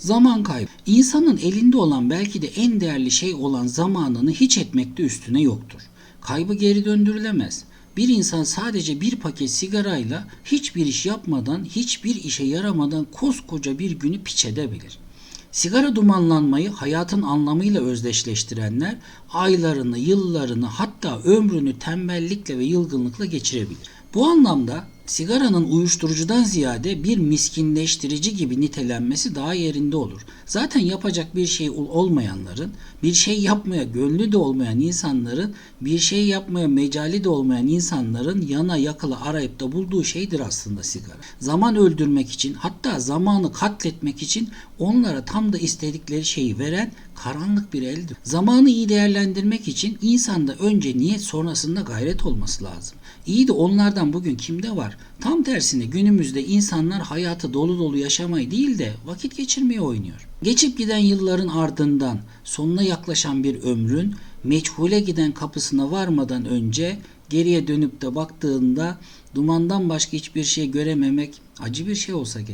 Zaman kaybı. İnsanın elinde olan belki de en değerli şey olan zamanını hiç etmekte üstüne yoktur. Kaybı geri döndürülemez. Bir insan sadece bir paket sigarayla hiçbir iş yapmadan, hiçbir işe yaramadan koskoca bir günü piç edebilir. Sigara dumanlanmayı hayatın anlamıyla özdeşleştirenler aylarını, yıllarını hatta ömrünü tembellikle ve yılgınlıkla geçirebilir. Bu anlamda sigaranın uyuşturucudan ziyade bir miskinleştirici gibi nitelenmesi daha yerinde olur. Zaten yapacak bir şey ol- olmayanların, bir şey yapmaya gönlü de olmayan insanların, bir şey yapmaya mecali de olmayan insanların yana yakıla arayıp da bulduğu şeydir aslında sigara. Zaman öldürmek için hatta zamanı katletmek için onlara tam da istedikleri şeyi veren karanlık bir eldir. Zamanı iyi değerlendirmek için insanda önce niyet sonrasında gayret olması lazım. İyi de onlardan bugün kimde Tam tersine günümüzde insanlar hayatı dolu dolu yaşamayı değil de vakit geçirmeyi oynuyor. Geçip giden yılların ardından sonuna yaklaşan bir ömrün meçhule giden kapısına varmadan önce geriye dönüp de baktığında dumandan başka hiçbir şey görememek acı bir şey olsa gerek.